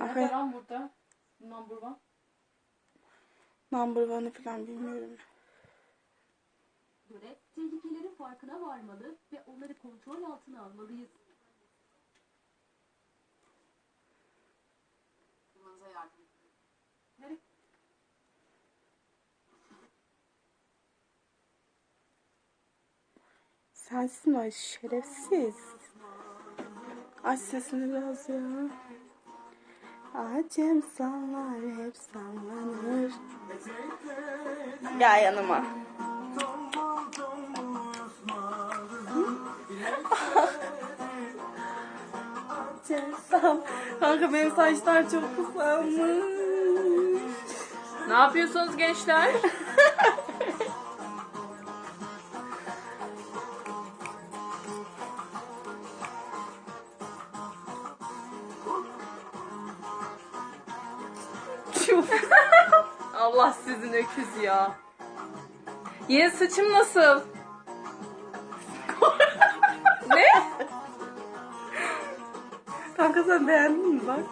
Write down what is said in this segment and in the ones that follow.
Kanka Ne lan burada? Number one. number one'ı falan bilmiyorum. göre tehlikelerin farkına varmalı ve onları kontrol altına almalıyız. Kırmızıya yardım. Nereye? Sensin o şerefsiz. Aç sesini biraz ya. Acem sallar hep sallanır. Gel yanıma. Acem sal. Kanka benim saçlar çok kısalmış. Ne yapıyorsunuz gençler? Allah sizin öküz ya. Yeni saçım nasıl? ne? Kanka sen beğendin mi bak?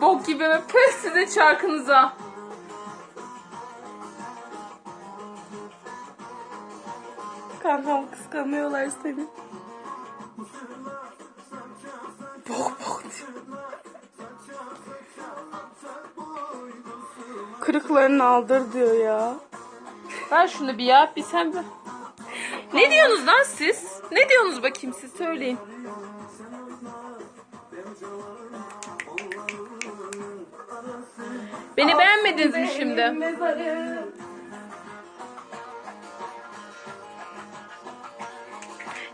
Bok gibi ve püh size çarkınıza. Kankam kıskanıyorlar seni. Bok bok. Kırıklarını aldır diyor ya. Ver şunu bir ya. Bir sen bir. Ne diyorsunuz lan siz? Ne diyorsunuz bakayım siz söyleyin. Beni beğenmediniz mi şimdi?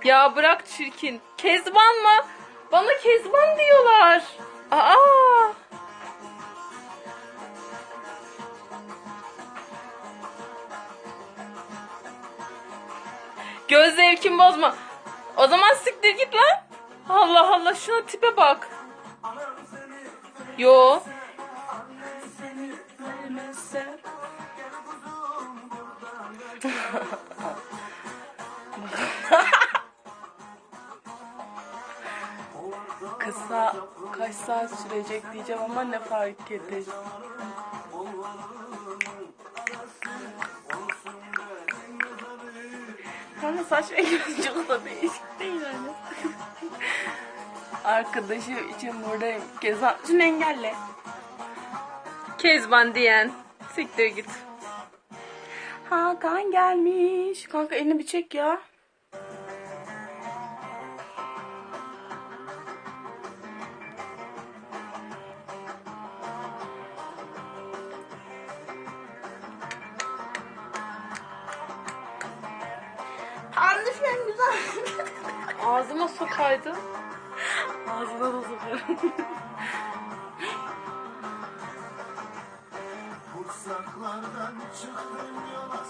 Ya bırak çirkin. Kezban mı? Bana Kezban diyorlar. Aa! Göz zevkimi bozma. O zaman siktir git lan. Allah Allah şuna tipe bak. Yo. Kısa kaç saat sürecek diyeceğim ama ne fark eder. Hani saç rengi çok da değişik değil öyle. Arkadaşım için buradayım. Kezan şunu engelle. Kezban diyen. Siktir git. Hakan gelmiş. Kanka elini bir çek ya. Sen güzel. Ağzıma sokaydı. Ağzına da sokarım.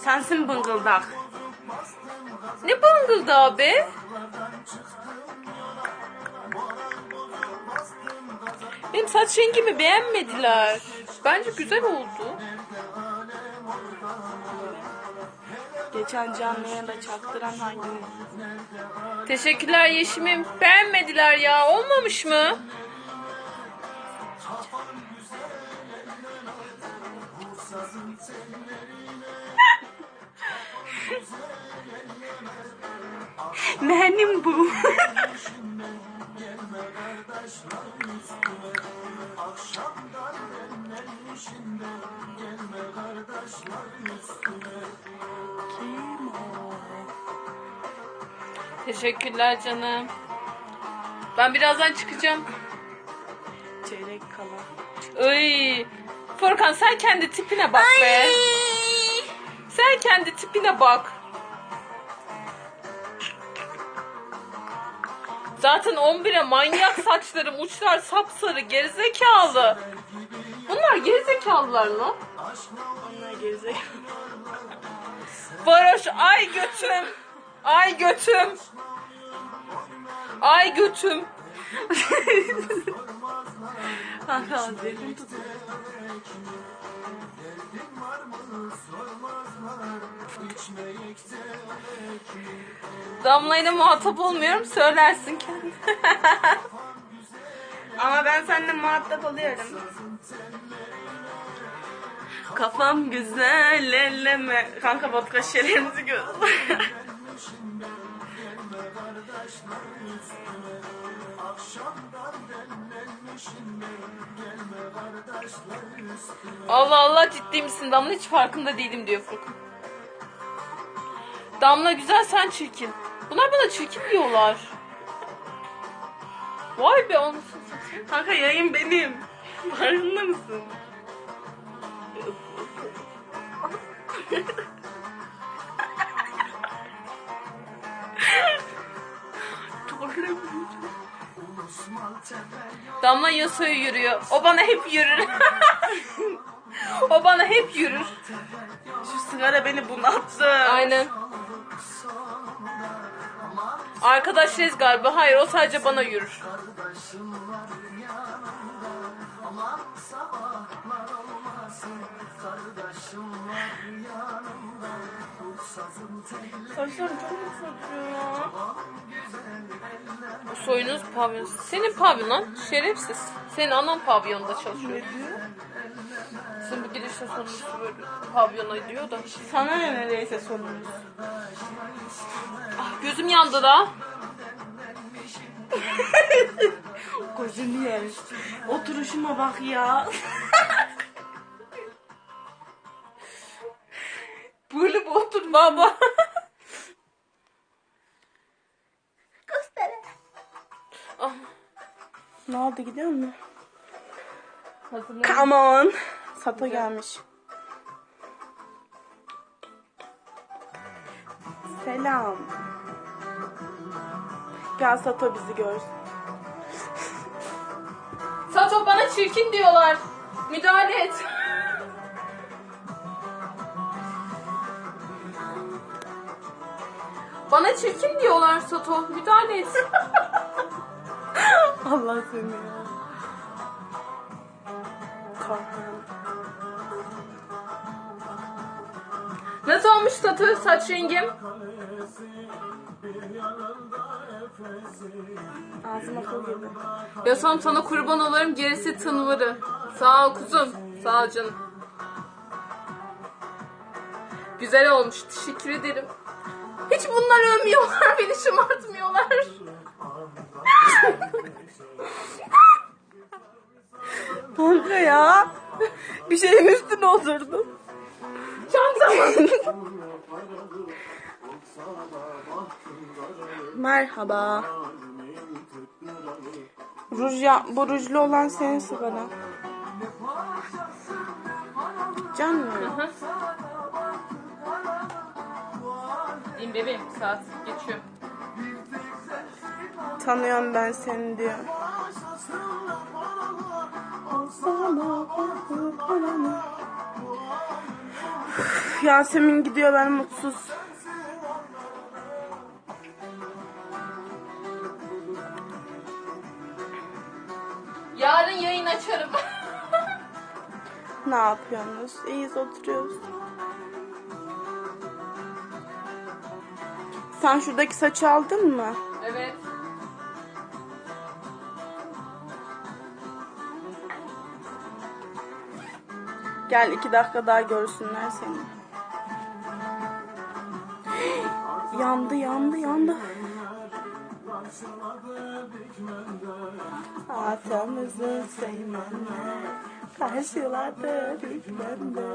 Sensin bıngıldak. Ne bangıldı abi? Benim saç rengimi beğenmediler. Bence güzel oldu. Geçen canlı yayında çaktıran hanginiz? Teşekkürler Yeşim'im. Beğenmediler ya. Olmamış mı? Benim bu. Kim o? Teşekkürler canım. Ben birazdan çıkacağım. Çeyrek kala. Ay. Furkan sen kendi tipine bak be. Sen kendi tipine bak. Zaten 11'e manyak saçlarım uçlar sapsarı gerizekalı. Bunlar gerizekalılar lan. Onlar gerizekalı. Varoş ay götüm. Ay götüm. Ay götüm. Kanka yerim tutun. Damla ile muhatap olmuyorum söylersin kendin. Ama ben seninle muhatap oluyorum. Kafam güzel elleme. Kanka vodka şişelerimizi göz. Allah Allah ciddi misin Damla hiç farkında değilim diyor Furkan. Damla güzel sen çirkin. Bunlar bana çirkin diyorlar. Vay be onu Kanka yayın benim. Farkında mısın? Damla Yasuo'ya yürüyor. O bana hep yürür. o bana hep yürür. Şu sigara beni bunalttı. Aynen. Arkadaşlarız galiba. Hayır o sadece bana yürür. Saçlarım çok mu saçıyor? Soyunuz pavyon. Senin pavyon lan. Şerefsiz. Senin anan pavyonda çalışıyor. Sen bu girişte sonuncusu böyle pavyona diyor da. Sana ne neredeyse sorunuz. Ah, gözüm yandı da. Gözünü yer. Oturuşuma bak ya. Baba? ah, Ne oldu gidiyor mu? hazırlan. Come on. Sato gelmiş. Selam. Gel Sato bizi görsün. Sato bana çirkin diyorlar. Müdahale et. Bana çirkin diyorlar Sato. Müdahale et. Allah seni ya. Korkarım. Nasıl olmuş Sato saç rengim? Ağzıma kıl girdi. Yasam sana kurban olarım gerisi tınvırı. Sağ ol kuzum. Sağ ol canım. Güzel olmuş. Teşekkür ederim. Hiç bunlar övmüyorlar. Beni şımartmıyorlar. Kanka ya. Bir şeyin üstüne oturdum. Çantamın. Merhaba. Ruj ya, bu rujlu olan senin sigara. Can mı? İn bebeğim saat geçiyor. Tanıyorum ben seni diyor. Yasemin gidiyor ben mutsuz. Yarın yayın açarım. Ne yapıyorsunuz? İyiyiz oturuyoruz. Sen şuradaki saçı aldın mı? evet. Gel iki dakika daha görsünler seni. yandı yandı yandı. Atamızı sevmenle karşıladı hükmende.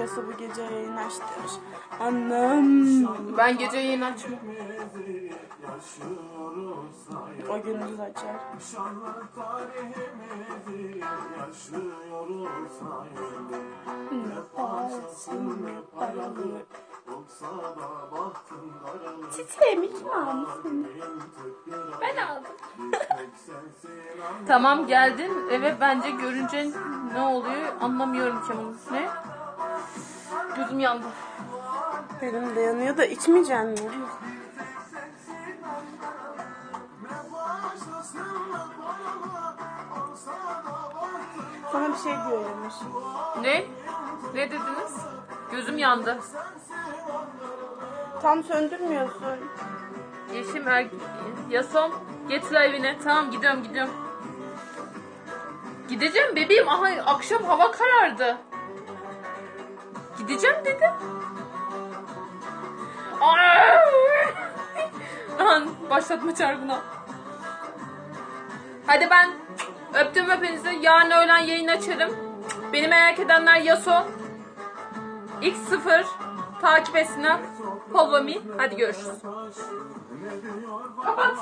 Yasa bu gece yayın açtır. Annem. Ben gece yayın açmam. O gündüz açar. Çiçeğimi kim almışsın? Ben aldım. tamam geldin eve bence görünce ne oluyor anlamıyorum ki. Ne? Gözüm yandı. Benim de yanıyor da içmeyeceğim mi? Sana bir şey diyormuş. Ne? Ne dediniz? Gözüm yandı. Tam söndürmüyorsun. Yeşim er... Yasom getir evine. Tamam gidiyorum gidiyorum. Gideceğim bebeğim. Aha akşam hava karardı. Gideceğim dedim. Lan başlatma çarpına. Hadi ben öptüm hepinizi. Yarın öğlen yayın açarım. Beni merak edenler Yaso. X0 takip etsinler. Follow me. Hadi görüşürüz. Kapat.